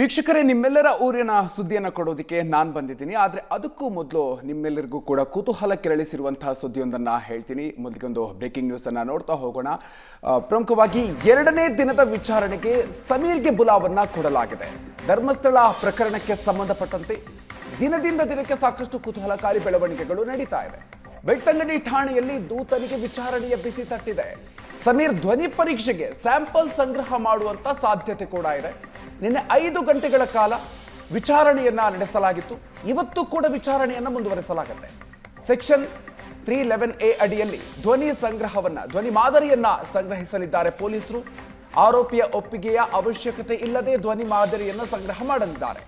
ವೀಕ್ಷಕರೇ, ನಿಮ್ಮೆಲ್ಲರ ಊರಿನ ಸುದ್ದಿಯನ್ನು ಕೊಡೋದಕ್ಕೆ ನಾನು ಬಂದಿದ್ದೀನಿ. ಆದರೆ ಅದಕ್ಕೂ ಮೊದಲು ನಿಮ್ಮೆಲ್ಲರಿಗೂ ಕೂಡ ಕುತೂಹಲ ಕೆರಳಿಸಿರುವಂತಹ ಸುದ್ದಿಯೊಂದನ್ನು ಹೇಳ್ತೀನಿ. ಮೊದಲಿಗೊಂದು ಬ್ರೇಕಿಂಗ್ ನ್ಯೂಸನ್ನು ನೋಡ್ತಾ ಹೋಗೋಣ. ಪ್ರಮುಖವಾಗಿ ಎರಡನೇ ದಿನದ ವಿಚಾರಣೆಗೆ ಸಮೀರ್ಗೆ ಬುಲಾವನ್ನ ಕೊಡಲಾಗಿದೆ. ಧರ್ಮಸ್ಥಳ ಪ್ರಕರಣಕ್ಕೆ ಸಂಬಂಧಪಟ್ಟಂತೆ ದಿನದಿಂದ ದಿನಕ್ಕೆ ಸಾಕಷ್ಟು ಕುತೂಹಲಕಾರಿ ಬೆಳವಣಿಗೆಗಳು ನಡೀತಾ ಇದೆ. ಬೆಟ್ಟಂಗಡಿ ಠಾಣೆಯಲ್ಲಿ ದೂತನಿಗೆ ವಿಚಾರಣೆಯ ಬಿಸಿ ತಟ್ಟಿದೆ. ಸಮೀರ್ ಧ್ವನಿ ಪರೀಕ್ಷೆಗೆ ಸ್ಯಾಂಪಲ್ ಸಂಗ್ರಹ ಮಾಡುವಂತ ಸಾಧ್ಯತೆ ಕೂಡ ಇದೆ. ನಿನ್ನೆ ಐದು ಗಂಟೆಗಳ ಕಾಲ ವಿಚಾರಣೆಯನ್ನ ನಡೆಸಲಾಗಿತ್ತು. ಇವತ್ತು ಕೂಡ ವಿಚಾರಣೆಯನ್ನ ಮುಂದುವರೆಸಲಾಗುತ್ತೆ. ಸೆಕ್ಷನ್ ತ್ರೀ ಲೆವೆನ್ ಎ ಅಡಿಯಲ್ಲಿ ಧ್ವನಿ ಸಂಗ್ರಹವನ್ನ, ಧ್ವನಿ ಮಾದರಿಯನ್ನ ಸಂಗ್ರಹಿಸಲಿದ್ದಾರೆ ಪೊಲೀಸರು. ಆರೋಪಿಯ ಒಪ್ಪಿಗೆಯ ಅವಶ್ಯಕತೆ ಇಲ್ಲದೆ ಧ್ವನಿ ಮಾದರಿಯನ್ನ ಸಂಗ್ರಹ ಮಾಡಲಿದ್ದಾರೆ.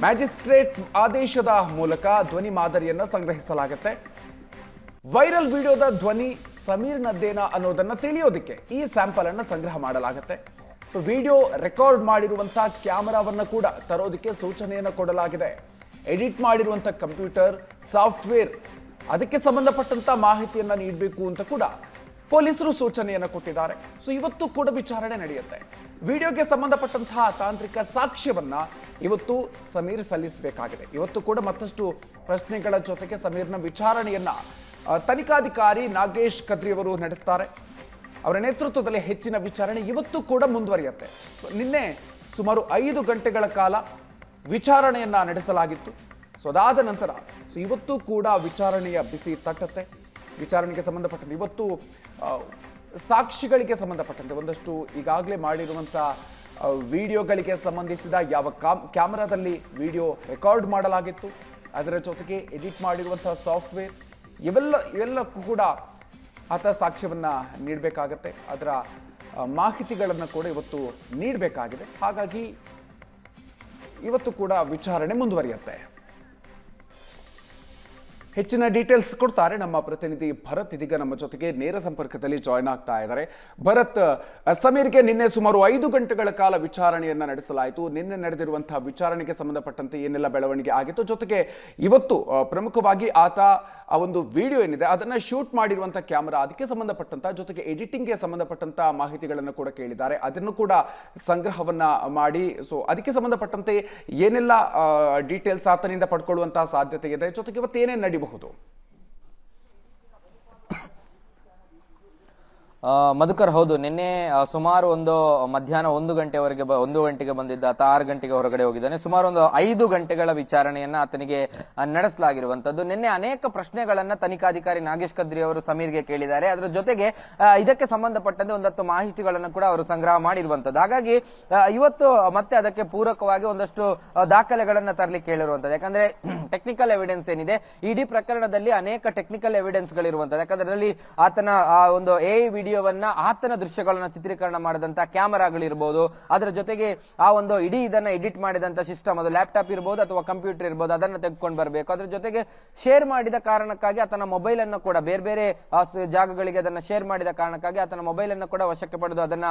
ಮ್ಯಾಜಿಸ್ಟ್ರೇಟ್ ಆದೇಶದ ಮೂಲಕ ಧ್ವನಿ ಮಾದರಿಯನ್ನ ಸಂಗ್ರಹಿಸಲಾಗುತ್ತೆ. ವೈರಲ್ ವಿಡಿಯೋದ ಧ್ವನಿ ಸಮೀರ್ನದ್ದೇನಾ ಅನ್ನೋದನ್ನ ತಿಳಿಯೋದಕ್ಕೆ ಈ ಸ್ಯಾಂಪಲ್ ಅನ್ನು ಸಂಗ್ರಹ ಮಾಡಲಾಗುತ್ತೆ. ವಿಡಿಯೋ ರೆಕಾರ್ಡ್ ಮಾಡಿರುವಂಥ ಕ್ಯಾಮರಾವನ್ನು ಕೂಡ ತರೋದಕ್ಕೆ ಸೂಚನೆಯನ್ನು ಕೊಡಲಾಗಿದೆ. ಎಡಿಟ್ ಮಾಡಿರುವಂಥ ಕಂಪ್ಯೂಟರ್, ಸಾಫ್ಟ್ವೇರ್, ಅದಕ್ಕೆ ಸಂಬಂಧಪಟ್ಟಂಥ ಮಾಹಿತಿಯನ್ನು ನೀಡಬೇಕು ಅಂತ ಕೂಡ ಪೊಲೀಸರು ಸೂಚನೆಯನ್ನು ಕೊಟ್ಟಿದ್ದಾರೆ. ಸೊ ಇವತ್ತು ಕೂಡ ವಿಚಾರಣೆ ನಡೆಯುತ್ತೆ. ವಿಡಿಯೋಗೆ ಸಂಬಂಧಪಟ್ಟಂತಹ ತಾಂತ್ರಿಕ ಸಾಕ್ಷ್ಯವನ್ನ ಇವತ್ತು ಸಮೀರ್ ಸಲ್ಲಿಸಬೇಕಾಗಿದೆ. ಇವತ್ತು ಕೂಡ ಮತ್ತಷ್ಟು ಪ್ರಶ್ನೆಗಳ ಜೊತೆಗೆ ಸಮೀರ್ನ ವಿಚಾರಣೆಯನ್ನ ತನಿಖಾಧಿಕಾರಿ ನಾಗೇಶ್ ಕದ್ರಿ ಅವರು ನಡೆಸ್ತಾರೆ. ಅವರ ನೇತೃತ್ವದಲ್ಲಿ ಹೆಚ್ಚಿನ ವಿಚಾರಣೆ ಇವತ್ತು ಕೂಡ ಮುಂದುವರಿಯುತ್ತೆ. ನಿನ್ನೆ ಸುಮಾರು ಐದು ಗಂಟೆಗಳ ಕಾಲ ವಿಚಾರಣೆಯನ್ನು ನಡೆಸಲಾಗಿತ್ತು. ಸೊ ಅದಾದ ನಂತರ ಸೊ ಇವತ್ತು ಕೂಡ ವಿಚಾರಣೆಯ ಬಿಸಿ ತಟ್ಟತ್ತೆ. ವಿಚಾರಣೆಗೆ ಸಂಬಂಧಪಟ್ಟಂತೆ ಇವತ್ತು ಸಾಕ್ಷಿಗಳಿಗೆ ಸಂಬಂಧಪಟ್ಟಂತೆ ಒಂದಷ್ಟು ಈಗಾಗಲೇ ಮಾಡಿರುವಂಥ ವಿಡಿಯೋಗಳಿಗೆ ಸಂಬಂಧಿಸಿದ ಯಾವ ಕಾಮ್, ಕ್ಯಾಮರಾದಲ್ಲಿ ವಿಡಿಯೋ ರೆಕಾರ್ಡ್ ಮಾಡಲಾಗಿತ್ತು. ಅದರ ಜೊತೆಗೆ ಎಡಿಟ್ ಮಾಡಿರುವಂಥ ಸಾಫ್ಟ್ವೇರ್ ಇವೆಲ್ಲ, ಇವೆಲ್ಲಕ್ಕೂ ಕೂಡ ಆತ ಸಾಕ್ಷ್ಯವನ್ನ ನೀಡಬೇಕಾಗತ್ತೆ. ಅದರ ಮಾಹಿತಿಗಳನ್ನು ಕೂಡ ಇವತ್ತು ನೀಡಬೇಕಾಗಿದೆ. ಹಾಗಾಗಿ ಇವತ್ತು ಕೂಡ ವಿಚಾರಣೆ ಮುಂದುವರಿಯುತ್ತೆ. ಹೆಚ್ಚಿನ ಡೀಟೇಲ್ಸ್ ಕೊಡ್ತಾರೆ. ನಮ್ಮ ಪ್ರತಿನಿಧಿ ಭರತ್ ಇದೀಗ ನಮ್ಮ ಜೊತೆಗೆ ನೇರ ಸಂಪರ್ಕದಲ್ಲಿ ಜಾಯ್ನ್ ಆಗ್ತಾ ಇದ್ದಾರೆ. ಭರತ್ ಸಮೀರ್ಗೆ ನಿನ್ನೆ ಸುಮಾರು ಐದು ಗಂಟೆಗಳ ಕಾಲ ವಿಚಾರಣೆಯನ್ನ ನಡೆಸಲಾಯಿತು. ನಿನ್ನೆ ನಡೆದಿರುವಂತಹ ವಿಚಾರಣೆಗೆ ಸಂಬಂಧಪಟ್ಟಂತೆ ಏನೆಲ್ಲ ಬೆಳವಣಿಗೆ ಆಗಿತ್ತು? ಜೊತೆಗೆ ಇವತ್ತು ಪ್ರಮುಖವಾಗಿ ಆತ, ಆ, ಒಂದು ವಿಡಿಯೋ ಏನಿದೆ, ಅದನ್ನ ಶೂಟ್ ಮಾಡಿರುವಂತಹ ಕ್ಯಾಮರಾ ಅದಕ್ಕೆ ಸಂಬಂಧಪಟ್ಟಂತ, ಜೊತೆಗೆ ಎಡಿಟಿಂಗ್ಗೆ ಸಂಬಂಧಪಟ್ಟಂತ ಮಾಹಿತಿಗಳನ್ನು ಕೂಡ ಕೇಳಿದ್ದಾರೆ. ಅದನ್ನು ಕೂಡ ಸಂಗ್ರಹವನ್ನ ಮಾಡಿ ಸೊ ಅದಕ್ಕೆ ಸಂಬಂಧಪಟ್ಟಂತೆ ಏನೆಲ್ಲ ಡೀಟೇಲ್ಸ್ ಆತನಿಂದ ಪಡ್ಕೊಳ್ಳುವಂತಹ ಸಾಧ್ಯತೆ ಇದೆ? ಜೊತೆಗೆ ಇವತ್ತು ಏನೇನು ನಡಿಬಹುದು ಆ, ಮಧುಕರ್ ಹೌದು, ನಿನ್ನೆ ಸುಮಾರು ಒಂದು ಮಧ್ಯಾಹ್ನ ಒಂದು ಗಂಟೆವರೆಗೆ ಒಂದು ಗಂಟೆಗೆ ಬಂದಿದ್ದ ಆತ ಆರು ಗಂಟೆಗೆ ಹೊರಗಡೆ ಹೋಗಿದ್ದಾನೆ. ಸುಮಾರು ಒಂದು ಐದು ಗಂಟೆಗಳ ವಿಚಾರಣೆಯನ್ನ ಆತನಿಗೆ ನಡೆಸಲಾಗಿರುವಂತದ್ದು ನಿನ್ನೆ ಅನೇಕ ಪ್ರಶ್ನೆಗಳನ್ನ ತನಿಖಾಧಿಕಾರಿ ನಾಗೇಶ್ ಕದ್ರಿ ಅವರು ಸಮೀರ್ಗೆ ಕೇಳಿದ್ದಾರೆ. ಅದರ ಜೊತೆಗೆ ಇದಕ್ಕೆ ಸಂಬಂಧಪಟ್ಟಂತೆ ಒಂದಷ್ಟು ಮಾಹಿತಿಗಳನ್ನು ಕೂಡ ಅವರು ಸಂಗ್ರಹ ಮಾಡಿರುವಂತದ್ದು ಹಾಗಾಗಿ ಇವತ್ತು ಮತ್ತೆ ಅದಕ್ಕೆ ಪೂರಕವಾಗಿ ಒಂದಷ್ಟು ದಾಖಲೆಗಳನ್ನ ತರಲಿಕ್ಕೆ ಹೇಳಿರುವಂತದ್ದು ಯಾಕಂದ್ರೆ ಟೆಕ್ನಿಕಲ್ ಎವಿಡೆನ್ಸ್ ಏನಿದೆ, ಇಡೀ ಪ್ರಕರಣದಲ್ಲಿ ಅನೇಕ ಟೆಕ್ನಿಕಲ್ ಎವಿಡೆನ್ಸ್ ಗಳಿರುವಂತದ್ದು ಯಾಕಂದ್ರೆ, ಅದರಲ್ಲಿ ಆತನ, ಆ, ಒಂದು ಎ ವಿಡಿಯೋವನ್ನ ಆತನ ದೃಶ್ಯಗಳನ್ನ ಚಿತ್ರೀಕರಣ ಮಾಡಿದಂತ ಕ್ಯಾಮರಾಗಳಿರ್ಬೋದು ಅದರ ಜೊತೆಗೆ ಆ ಒಂದು ಇಡೀ ಇದನ್ನ ಎಡಿಟ್ ಮಾಡಿದಂತ ಸಿಸ್ಟಮ್ ಅದು ಲ್ಯಾಪ್ಟಾಪ್ ಇರ್ಬೋದು ಅಥವಾ ಕಂಪ್ಯೂಟರ್ ಇರ್ಬೋದು, ಅದನ್ನ ತೆಗೆದುಕೊಂಡು ಬರಬೇಕು. ಅದ್ರ ಜೊತೆಗೆ ಶೇರ್ ಮಾಡಿದ ಕಾರಣಕ್ಕಾಗಿ ಆತನ ಮೊಬೈಲ್ ಅನ್ನು ಕೂಡ ಬೇರೆ ಬೇರೆ ಜಾಗಗಳಿಗೆ ಅದನ್ನ ಶೇರ್ ಮಾಡಿದ ಕಾರಣಕ್ಕಾಗಿ ಆತನ ಮೊಬೈಲ್ ಅನ್ನು ಕೂಡ ವಶಕ್ಕೆ ಪಡೆದು ಅದನ್ನ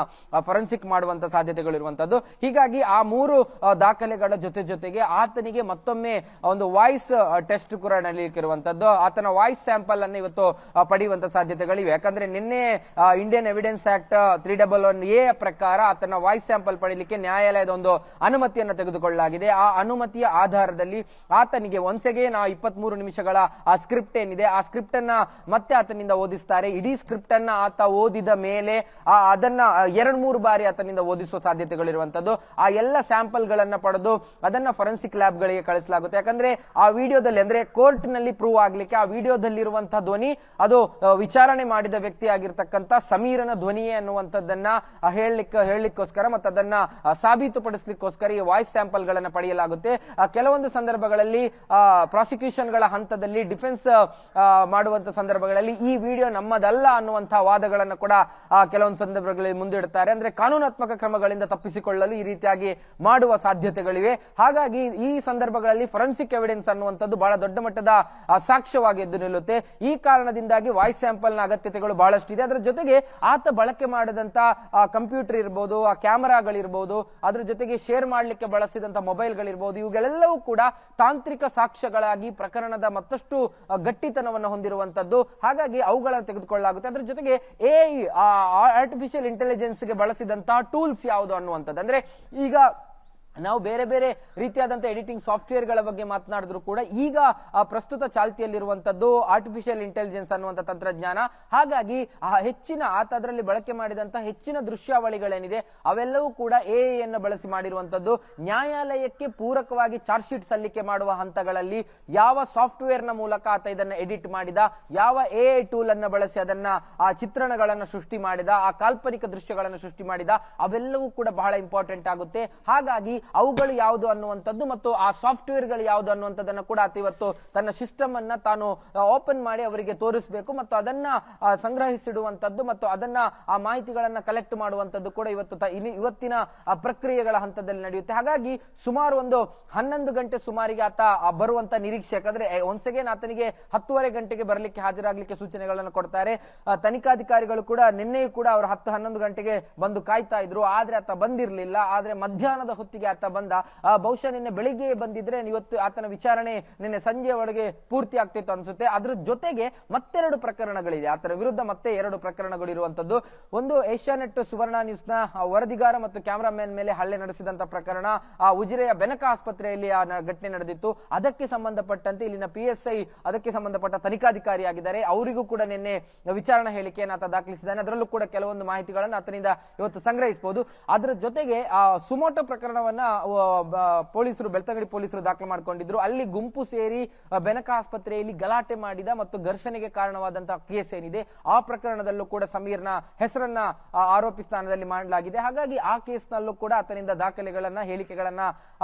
ಫೊರೆನ್ಸಿಕ್ ಮಾಡುವಂತ ಸಾಧ್ಯತೆಗಳಿರುವಂತದ್ದು ಹೀಗಾಗಿ ಆ ಮೂರು ದಾಖಲೆಗಳ ಜೊತೆ ಜೊತೆಗೆ ಆತನಿಗೆ ಮತ್ತೊಮ್ಮೆ ಒಂದು ವಾಯ್ಸ್ ಟೆಸ್ಟ್ ಕೂಡ ನಡೀಲಿಕ್ಕಿರುವಂತದ್ದು. ಆತನ ವಾಯ್ಸ್ ಸ್ಯಾಂಪಲ್ ಅನ್ನು ಇವತ್ತು ಪಡೆಯುವಂತ ಸಾಧ್ಯತೆಗಳಿವೆ. ಯಾಕಂದ್ರೆ ನಿನ್ನೆ Indian evidence act three double one A ಪ್ರಕಾರ ಆತನ ವಾಯ್ಸ್ ಸ್ಯಾಂಪಲ್ ಪಡೆಯಲಿಕ್ಕೆ ನ್ಯಾಯಾಲಯದ ಒಂದು ಅನುಮತಿಯನ್ನು ತೆಗೆದುಕೊಳ್ಳಲಾಗಿದೆ. ಆ ಅನುಮತಿಯ ಆಧಾರದಲ್ಲಿ ಆತನಿಗೆ ಒನ್ಸೆಗೆ ನಾ ಇಪ್ಪತ್ತ್ ನಿಮಿಷಗಳ ಆ ಸ್ಕ್ರಿಪ್ಟ್ ಏನಿದೆ, ಆ ಸ್ಕ್ರಿಪ್ಟ್ ಅನ್ನ ಮತ್ತೆ ಆತನಿಂದ ಓದಿಸ್ತಾರೆ. ಇಡೀ ಸ್ಕ್ರಿಪ್ಟ್ ಅನ್ನ ಆತ ಓದಿದ ಮೇಲೆ, ಆ, ಅದನ್ನ ಎರಡ್ ಮೂರು ಬಾರಿ ಆತನಿಂದ ಓದಿಸುವ ಸಾಧ್ಯತೆಗಳಿರುವಂತದ್ದು. ಆ ಎಲ್ಲ ಸ್ಯಾಂಪಲ್ ಗಳನ್ನ ಪಡೆದು ಅದನ್ನ ಫೊರೆನ್ಸಿಕ್ ಲ್ಯಾಬ್ ಗಳಿಗೆ ಕಳಿಸಲಾಗುತ್ತೆ. ಯಾಕಂದ್ರೆ ಆ ವಿಡಿಯೋದಲ್ಲಿ, ಅಂದ್ರೆ ಕೋರ್ಟ್ನಲ್ಲಿ ಪ್ರೂವ್ ಆಗ್ಲಿಕ್ಕೆ ಆ ವಿಡಿಯೋದಲ್ಲಿರುವಂತಹ ಧ್ವನಿ, ಅದು ವಿಚಾರಣೆ ಮಾಡಿದ ವ್ಯಕ್ತಿ ಆಗಿರ್ತಕ್ಕಂಥ ಸಮೀರನ ಧ್ವನಿಯೇ ಅನ್ನುವಂಥದ್ದನ್ನ ಹೇಳಲಿಕ್ಕೆ, ಹೇಳಲಿಕ್ಕೋಸ್ಕರ ಮತ್ತು ಅದನ್ನ ಸಾಬೀತುಪಡಿಸಲಿಕ್ಕೋಸ್ಕರ ಈ ವಾಯ್ಸ್ ಸ್ಯಾಂಪಲ್ ಗಳನ್ನ ಪಡೆಯಲಾಗುತ್ತೆ ಕೆಲವೊಂದು ಸಂದರ್ಭಗಳಲ್ಲಿ ಪ್ರಾಸಿಕ್ಯೂಷನ್ಗಳ ಹಂತದಲ್ಲಿ ಡಿಫೆನ್ಸ್ ಮಾಡುವಂತ ಸಂದರ್ಭಗಳಲ್ಲಿ ಈ ವಿಡಿಯೋ ನಮ್ಮದಲ್ಲ ಅನ್ನುವಂತಹ ವಾದಗಳನ್ನ ಕೂಡ ಕೆಲವೊಂದು ಸಂದರ್ಭಗಳಲ್ಲಿ ಮುಂದಿಡುತ್ತಾರೆ ಅಂದ್ರೆ ಕಾನೂನಾತ್ಮಕ ಕ್ರಮಗಳಿಂದ ತಪ್ಪಿಸಿಕೊಳ್ಳಲು ಈ ರೀತಿಯಾಗಿ ಮಾಡುವ ಸಾಧ್ಯತೆಗಳಿವೆ. ಹಾಗಾಗಿ ಈ ಸಂದರ್ಭಗಳಲ್ಲಿ ಫೊರೆನ್ಸಿಕ್ ಎವಿಡೆನ್ಸ್ ಅನ್ನುವಂಥದ್ದು ಬಹಳ ದೊಡ್ಡ ಮಟ್ಟದ ಸಾಕ್ಷ್ಯವಾಗಿ ಎದ್ದು ನಿಲ್ಲುತ್ತೆ. ಈ ಕಾರಣದಿಂದಾಗಿ ವಾಯ್ಸ್ ಸ್ಯಾಂಪಲ್ನ ಅಗತ್ಯತೆಗಳು ಬಹಳಷ್ಟಿದೆ. ಅದರ ಜೊತೆಗೆ ಆತ ಬಳಕೆ ಮಾಡಿದಂತ ಕಂಪ್ಯೂಟರ್ ಇರ್ಬೋದು, ಆ ಕ್ಯಾಮರಾಗಳಿರ್ಬೋದು, ಅದ್ರ ಜೊತೆಗೆ ಶೇರ್ ಮಾಡಲಿಕ್ಕೆ ಬಳಸಿದಂತ ಮೊಬೈಲ್ಗಳಿರ್ಬೋದು, ಇವುಗಳೆಲ್ಲವೂ ಕೂಡ ತಾಂತ್ರಿಕ ಸಾಕ್ಷ್ಯಗಳಾಗಿ ಪ್ರಕರಣದ ಮತ್ತಷ್ಟು ಗಟ್ಟಿತನವನ್ನು ಹೊಂದಿರುವಂತದ್ದು. ಹಾಗಾಗಿ ಅವುಗಳನ್ನು ತೆಗೆದುಕೊಳ್ಳಲಾಗುತ್ತೆ. ಅದರ ಜೊತೆಗೆ ಎ ಆರ್ಟಿಫಿಷಿಯಲ್ ಇಂಟೆಲಿಜೆನ್ಸ್ಗೆ ಬಳಸಿದಂತಹ ಟೂಲ್ಸ್ ಯಾವುದು ಅನ್ನುವಂಥದ್ದು. ಅಂದ್ರೆ ಈಗ ನಾವು ಬೇರೆ ಬೇರೆ ರೀತಿಯಾದಂತ ಎಡಿಟಿಂಗ್ ಸಾಫ್ಟ್ವೇರ್ಗಳ ಬಗ್ಗೆ ಮಾತನಾಡಿದ್ರು ಕೂಡ ಈಗ ಪ್ರಸ್ತುತ ಚಾಲ್ತಿಯಲ್ಲಿರುವಂತದ್ದು ಆರ್ಟಿಫಿಷಿಯಲ್ ಇಂಟೆಲಿಜೆನ್ಸ್ ಅನ್ನುವಂಥ ತಂತ್ರಜ್ಞಾನ. ಹಾಗಾಗಿ ಆ ಹೆಚ್ಚಿನ ಆತ ಅದರಲ್ಲಿ ಬಳಕೆ ಮಾಡಿದಂತ ಹೆಚ್ಚಿನ ದೃಶ್ಯಾವಳಿಗಳೇನಿದೆ, ಅವೆಲ್ಲವೂ ಕೂಡ ಎ ಅನ್ನು ಬಳಸಿ ಮಾಡಿರುವಂತದ್ದು ನ್ಯಾಯಾಲಯಕ್ಕೆ ಪೂರಕವಾಗಿ ಚಾರ್ಜ್ ಶೀಟ್ ಸಲ್ಲಿಕೆ ಮಾಡುವ ಹಂತಗಳಲ್ಲಿ ಯಾವ ಸಾಫ್ಟ್ವೇರ್ನ ಮೂಲಕ ಆತ ಇದನ್ನ ಎಡಿಟ್ ಮಾಡಿದ, ಯಾವ ಎ ಟೂಲ್ ಅನ್ನು ಬಳಸಿ ಅದನ್ನ ಆ ಚಿತ್ರಣಗಳನ್ನು ಸೃಷ್ಟಿ ಮಾಡಿದ, ಆ ಕಾಲ್ಪನಿಕ ದೃಶ್ಯಗಳನ್ನು ಸೃಷ್ಟಿ ಮಾಡಿದ, ಅವೆಲ್ಲವೂ ಕೂಡ ಬಹಳ ಇಂಪಾರ್ಟೆಂಟ್ ಆಗುತ್ತೆ. ಹಾಗಾಗಿ ಅವುಗಳು ಯಾವುದು ಅನ್ನುವಂಥದ್ದು ಮತ್ತು ಆ ಸಾಫ್ಟ್ವೇರ್ಗಳು ಯಾವುದು ಅನ್ನುವಂಥದ್ದನ್ನು ಕೂಡ ಆತ ಇವತ್ತು ತನ್ನ ಸಿಸ್ಟಮ್ ಅನ್ನ ತಾನು ಓಪನ್ ಮಾಡಿ ಅವರಿಗೆ ತೋರಿಸಬೇಕು ಮತ್ತು ಅದನ್ನ ಸಂಗ್ರಹಿಸಿಡುವಂಥದ್ದು ಮತ್ತು ಅದನ್ನ, ಆ, ಮಾಹಿತಿಗಳನ್ನ ಕಲೆಕ್ಟ್ ಮಾಡುವಂತದ್ದು ಕೂಡ ಇವತ್ತು ಇವತ್ತಿನ ಪ್ರಕ್ರಿಯೆಗಳ ಹಂತದಲ್ಲಿ ನಡೆಯುತ್ತೆ. ಹಾಗಾಗಿ ಸುಮಾರು ಒಂದು ಹನ್ನೊಂದು ಗಂಟೆ ಸುಮಾರಿಗೆ ಆತ ಬರುವಂತ ನಿರೀಕ್ಷೆ. ಯಾಕಂದ್ರೆ ಒನ್ಸ್ ಅಗೇನ್ ಆತನಿಗೆ ಹತ್ತುವರೆ ಗಂಟೆಗೆ ಬರಲಿಕ್ಕೆ ಹಾಜರಾಗಲಿಕ್ಕೆ ಸೂಚನೆಗಳನ್ನು ಕೊಡ್ತಾರೆ. ತನಿಖಾಧಿಕಾರಿಗಳು ಕೂಡ ನಿನ್ನೆಯೂ ಕೂಡ ಅವರು ಹತ್ತು ಹನ್ನೊಂದು ಗಂಟೆಗೆ ಬಂದು ಕಾಯ್ತಾ ಇದ್ರು. ಆದ್ರೆ ಆತ ಬಂದಿರಲಿಲ್ಲ. ಆದ್ರೆ ಮಧ್ಯಾಹ್ನದ ಹೊತ್ತಿಗೆ ಆತ ಬಂದ. ಬಹುಶಃ ನಿನ್ನೆ ಬೆಳಿಗ್ಗೆ ಬಂದಿದ್ರೆ ಇವತ್ತು ಆತನ ವಿಚಾರಣೆ ನಿನ್ನೆ ಸಂಜೆ ಒಳಗೆ ಪೂರ್ತಿ ಆಗ್ತಿತ್ತು ಅನ್ಸುತ್ತೆ. ಅದ್ರ ಜೊತೆಗೆ ಮತ್ತೆರಡು ಪ್ರಕರಣಗಳಿದೆ. ಆತನ ವಿರುದ್ಧ ಮತ್ತೆ ಎರಡು ಪ್ರಕರಣಗಳು ಇರುವಂತದ್ದು. ಒಂದು ಏಷ್ಯಾನೆಟ್ ಸುವರ್ಣ ನ್ಯೂಸ್ನ ವರದಿಗಾರ ಮತ್ತು ಕ್ಯಾಮರಾಮನ್ ಮೇಲೆ ಹಲ್ಲೆ ನಡೆಸಿದಂತ ಪ್ರಕರಣ. ಆ, ಉಜಿರೆಯ ಬೆನಕ ಆಸ್ಪತ್ರೆಯಲ್ಲಿ ಆ ಘಟನೆ ನಡೆದಿತ್ತು. ಅದಕ್ಕೆ ಸಂಬಂಧಪಟ್ಟಂತೆ ಇಲ್ಲಿನ ಪಿ ಎಸ್ ಐ ಅದಕ್ಕೆ ಸಂಬಂಧಪಟ್ಟ ತನಿಖಾಧಿಕಾರಿಯಾಗಿದ್ದಾರೆ. ಅವರಿಗೂ ಕೂಡ ನಿನ್ನೆ ವಿಚಾರಣಾ ಹೇಳಿಕೆಯನ್ನು ಆತ ದಾಖಲಿಸಿದ್ದಾನೆ. ಅದರಲ್ಲೂ ಕೂಡ ಕೆಲವೊಂದು ಮಾಹಿತಿಗಳನ್ನು ಆತನಿಂದ ಇವತ್ತು ಸಂಗ್ರಹಿಸಬಹುದು ಅದರ ಜೊತೆಗೆ, ಆ, ಸುಮೋಟೋ ಪ್ರಕರಣವನ್ನ ಬ- ಪೊಲೀಸರು, ಬೆಳ್ತಂಗಡಿ ಪೊಲೀಸರು ದಾಖಲು ಮಾಡಿಕೊಂಡಿದ್ರು. ಅಲ್ಲಿ ಗುಂಪು ಸೇರಿ ಬೆನಕ ಆಸ್ಪತ್ರೆಯಲ್ಲಿ ಗಲಾಟೆ ಮಾಡಿದ ಮತ್ತು ಘರ್ಷಣೆಗೆ ಕಾರಣವಾದಂತಹ ಕೇಸ್ ಏನಿದೆ, ಆ ಪ್ರಕರಣದಲ್ಲೂ ಕೂಡ ಸಮೀರ್ನ ಹೆಸರನ್ನ ಆರೋಪಿ ಸ್ಥಾನದಲ್ಲಿ ಮಾಡಲಾಗಿದೆ. ಹಾಗಾಗಿ ಆ ಕೇಸ್ನಲ್ಲೂ ಕೂಡ ಆತನಿಂದ ದಾಖಲೆಗಳನ್ನ, ಹೇಳಿಕೆಗಳನ್ನ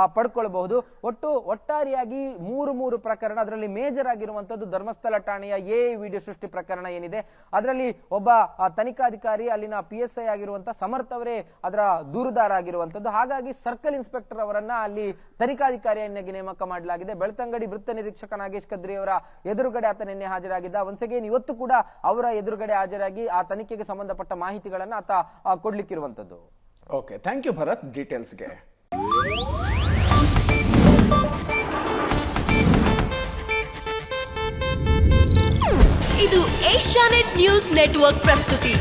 ಪಡ್ಕೊಳ್ಬಹುದು. ಒಟ್ಟು, ಒಟ್ಟಾರೆಯಾಗಿ ಮೂರು ಮೂರು ಪ್ರಕರಣ, ಅದರಲ್ಲಿ ಮೇಜರ್ ಆಗಿರುವಂತದ್ದು ಧರ್ಮಸ್ಥಳ ಠಾಣೆಯ ಎ ವಿಡಿಯೋ ಸೃಷ್ಟಿ ಪ್ರಕರಣ ಏನಿದೆ. ಅದರಲ್ಲಿ ಒಬ್ಬ ತನಿಖಾಧಿಕಾರಿ, ಅಲ್ಲಿನ ಪಿ ಎಸ್ ಐ ಆಗಿರುವಂತಹ ಸಮರ್ಥವರೇ ಅದರ ದೂರುದಾರ ಆಗಿರುವಂತದ್ದು ಹಾಗಾಗಿ ಸರ್ಕಲ್ ಇನ್ಸ್ಪೆಕ್ಟರ್ ಅವರನ್ನ ಅಲ್ಲಿ ತನಿಖಾಧಿಕಾರಿಯನ್ನಾಗಿ ನೇಮಕ ಮಾಡಲಾಗಿದೆ. ಬೆಳ್ತಂಗಡಿ ವೃತ್ತ ನಿರೀಕ್ಷಕ ನಾಗೇಶ್ ಕದ್ರಿ ಅವರ ಎದುರುಗಡೆ ಆತ ನಿನ್ನೆ ಹಾಜರಾಗಿದ್ದ. ಒನ್ಸ್ ಅಗೇನ್ ಇವತ್ತು ಕೂಡ ಅವರ ಎದುರುಗಡೆ ಹಾಜರಾಗಿ ಆ ತನಿಖೆಗೆ ಸಂಬಂಧಪಟ್ಟ ಮಾಹಿತಿಗಳನ್ನ ಆತ ಕೊಡ್ಲಿಕ್ಕಿರುವಂತದ್ದು ಓಕೆ ಥ್ಯಾಂಕ್ ಯು ಭರತ್ ಡೀಟೇಲ್ಸ್ಗೆ ಇದು ಏಷ್ಯಾನೆಟ್ ನ್ಯೂಸ್ ನೆಟ್ವರ್ಕ್ ಪ್ರಸ್ತುತಿ.